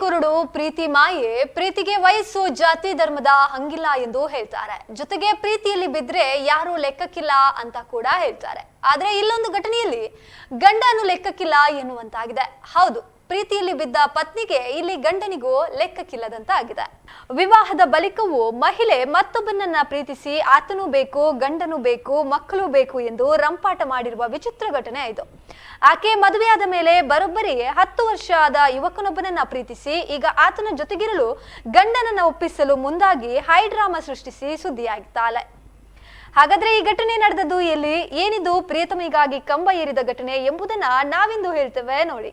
ಕುರುಡು ಪ್ರೀತಿ ಮಾಯೆ, ಪ್ರೀತಿಗೆ ವಯಸ್ಸು, ಜಾತಿ ಧರ್ಮದ ಹಂಗಿಲ್ಲ ಎಂದು ಹೇಳ್ತಾರೆ. ಜೊತೆಗೆ ಪ್ರೀತಿಯಲ್ಲಿ ಬಿದ್ರೆ ಯಾರು ಲೆಕ್ಕಕ್ಕಿಲ್ಲ ಅಂತ ಕೂಡ ಹೇಳ್ತಾರೆ. ಆದ್ರೆ ಇಲ್ಲೊಂದು ಘಟನೆಯಲ್ಲಿ ಗಂಡನು ಲೆಕ್ಕಕ್ಕಿಲ್ಲ ಎನ್ನುವಂತಾಗಿದೆ. ಹೌದು ಪ್ರೀತಿಯಲ್ಲಿ ಬಿದ್ದ ಪತ್ನಿಗೆ ಇಲ್ಲಿ ಗಂಡನಿಗೂ ಲೆಕ್ಕಕ್ಕಿಲ್ಲದಂತ ಆಗಿದೆ ವಿವಾಹದ ಬಳಿಕವೂ ಮಹಿಳೆ ಮತ್ತೊಬ್ಬನನ್ನ ಪ್ರೀತಿಸಿ ಆತನೂ ಬೇಕು, ಗಂಡನೂ ಬೇಕು, ಮಕ್ಕಳು ಬೇಕು ಎಂದು ರಂಪಾಟ ಮಾಡಿರುವ ವಿಚಿತ್ರ ಘಟನೆ ಇದು. ಆಕೆ ಮದುವೆಯಾದ ಮೇಲೆ ಬರೋಬ್ಬರಿ ಹತ್ತು ವರ್ಷ ಆದ ಯುವಕನೊಬ್ಬನನ್ನ ಪ್ರೀತಿಸಿ ಈಗ ಆತನ ಜೊತೆಗಿರಲು ಗಂಡನನ್ನ ಒಪ್ಪಿಸಲು ಮುಂದಾಗಿ ಹೈ ಡ್ರಾಮಾ ಸೃಷ್ಟಿಸಿ ಸುದ್ದಿಯಾಗಿದ್ದಾಳೆ ಹಾಗಾದ್ರೆ ಈ ಘಟನೆ ನಡೆದದ್ದು ಎಲ್ಲಿ? ಏನಿದು ಪ್ರಿಯತಮಿಗಾಗಿ ಕಂಬ ಏರಿದ ಘಟನೆ ಎಂಬುದನ್ನ ನಾವಿಂದು ಹೇಳ್ತೇವೆ ನೋಡಿ.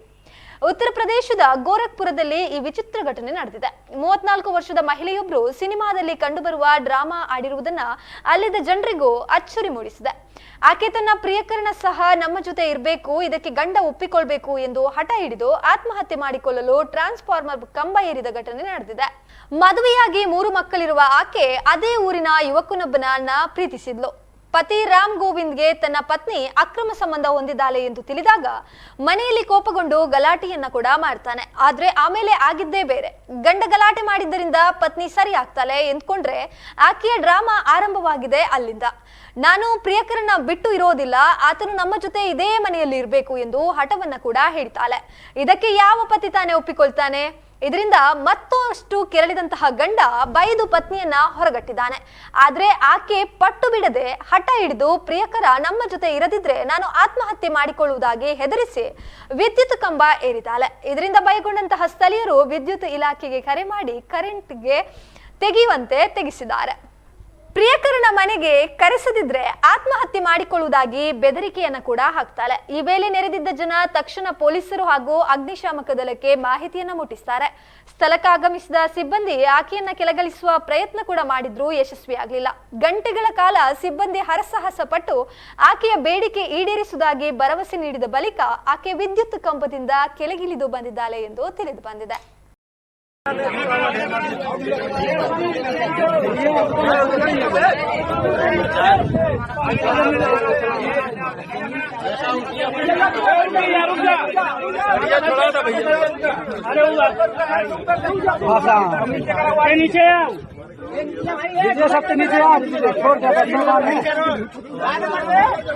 ಉತ್ತರ ಪ್ರದೇಶದ ಗೋರಖ್ಪುರದಲ್ಲಿ ಈ ವಿಚಿತ್ರ ಘಟನೆ ನಡೆದಿದೆ. ಮೂವತ್ನಾಲ್ಕು ವರ್ಷದ ಮಹಿಳೆಯೊಬ್ಬರು ಸಿನಿಮಾದಲ್ಲಿ ಕಂಡುಬರುವ ಡ್ರಾಮಾ ಆಡಿರುವುದನ್ನ ಅಲ್ಲಿದ್ದ ಜನರಿಗೂ ಅಚ್ಚರಿ ಮೂಡಿಸಿದೆ. ಆಕೆ ತನ್ನ ಪ್ರಿಯಕರಣ ಸಹ ನಮ್ಮ ಜೊತೆ ಇರಬೇಕು, ಇದಕ್ಕೆ ಗಂಡ ಒಪ್ಪಿಕೊಳ್ಬೇಕು ಎಂದು ಹಠ ಹಿಡಿದು ಆತ್ಮಹತ್ಯೆ ಮಾಡಿಕೊಳ್ಳಲು ಟ್ರಾನ್ಸ್ಫಾರ್ಮರ್ ಕಂಬ ಏರಿದ ಘಟನೆ ನಡೆದಿದೆ. ಮದುವೆಯಾಗಿ ಮೂರು ಮಕ್ಕಳಿರುವ ಆಕೆ ಅದೇ ಊರಿನ ಯುವಕನೊಬ್ಬನನ್ನ ಪ್ರೀತಿಸಿದ್ಲು. ಪತಿ ರಾಮ್ ಗೋವಿಂದ್ಗೆ ತನ್ನ ಪತ್ನಿ ಅಕ್ರಮ ಸಂಬಂಧ ಹೊಂದಿದ್ದಾಳೆ ಎಂದು ತಿಳಿದಾಗ ಮನೆಯಲ್ಲಿ ಕೋಪಗೊಂಡು ಗಲಾಟೆಯನ್ನ ಕೂಡ ಮಾಡ್ತಾನೆ. ಆದ್ರೆ ಆಮೇಲೆ ಆಗಿದ್ದೇ ಬೇರೆ. ಗಂಡ ಗಲಾಟೆ ಮಾಡಿದ್ದರಿಂದ ಪತ್ನಿ ಸರಿ ಆಗ್ತಾಳೆ ಎಂದ್ಕೊಂಡ್ರೆ ಆಕೆಯ ಡ್ರಾಮಾ ಆರಂಭವಾಗಿದೆ ಅಲ್ಲಿಂದ. ನಾನು ಪ್ರಿಯಕರನ್ನ ಬಿಟ್ಟು ಇರೋದಿಲ್ಲ, ಆತನು ನಮ್ಮ ಜೊತೆ ಇದೇ ಮನೆಯಲ್ಲಿ ಇರಬೇಕು ಎಂದು ಹಠವನ್ನ ಕೂಡ ಹೇಳ್ತಾಳೆ. ಇದಕ್ಕೆ ಯಾವ ಪತಿ ತಾನೇ ಒಪ್ಪಿಕೊಳ್ತಾನೆ? ಇದರಿಂದ ಮತ್ತಷ್ಟು ಕೆರಳಿದಂತಹ ಗಂಡ ಬೈದು ಪತ್ನಿಯನ್ನ ಹೊರಗಟ್ಟಿದ್ದಾನೆ. ಆದ್ರೆ ಆಕೆ ಪಟ್ಟು ಬಿಡದೆ ಹಠ ಹಿಡಿದು ಪ್ರಿಯಕರ ನಮ್ಮ ಜೊತೆ ಇರದಿದ್ರೆ ನಾನು ಆತ್ಮಹತ್ಯೆ ಮಾಡಿಕೊಳ್ಳುವುದಾಗಿ ಹೆದರಿಸಿ ವಿದ್ಯುತ್ ಕಂಬ ಏರಿದ್ದಾಳೆ. ಇದರಿಂದ ಬೈಗೊಂಡಂತಹ ಸ್ಥಳೀಯರು ವಿದ್ಯುತ್ ಇಲಾಖೆಗೆ ಕರೆ ಮಾಡಿ ಕರೆಂಟ್ಗೆ ತೆಗೆಯುವಂತೆ ತೆಗೆಸಿದ್ದಾರೆ. ಪ್ರಿಯಕರನ ಮನೆಗೆ ಕರೆಸದಿದ್ರೆ ಆತ್ಮಹತ್ಯೆ ಮಾಡಿಕೊಳ್ಳುವುದಾಗಿ ಬೆದರಿಕೆಯನ್ನ ಕೂಡ ಹಾಕ್ತಾಳೆ. ಈ ವೇಳೆ ನೆರೆದಿದ್ದ ಜನ ತಕ್ಷಣ ಪೊಲೀಸರು ಹಾಗೂ ಅಗ್ನಿಶಾಮಕ ದಳಕ್ಕೆ ಮಾಹಿತಿಯನ್ನ ಮುಟ್ಟಿಸ್ತಾರೆ. ಸ್ಥಳಕ್ಕೆ ಆಗಮಿಸಿದ ಸಿಬ್ಬಂದಿ ಆಕೆಯನ್ನ ಕೆಳಗಳಿಸುವ ಪ್ರಯತ್ನ ಕೂಡ ಮಾಡಿದ್ರು ಯಶಸ್ವಿಯಾಗಲಿಲ್ಲ. ಗಂಟೆಗಳ ಕಾಲ ಸಿಬ್ಬಂದಿ ಹರಸಾಹಸ ಪಟ್ಟು ಆಕೆಯ ಬೇಡಿಕೆ ಈಡೇರಿಸುವುದಾಗಿ ಭರವಸೆ ನೀಡಿದ ಬಳಿಕ ಆಕೆ ವಿದ್ಯುತ್ ಕಂಬದಿಂದ ಕೆಳಗಿಳಿದು ಬಂದಿದ್ದಾಳೆ ಎಂದು ತಿಳಿದು ಬಂದಿದೆ. નીચે બીજો સપ્તાહ નીચે આ છોડ દે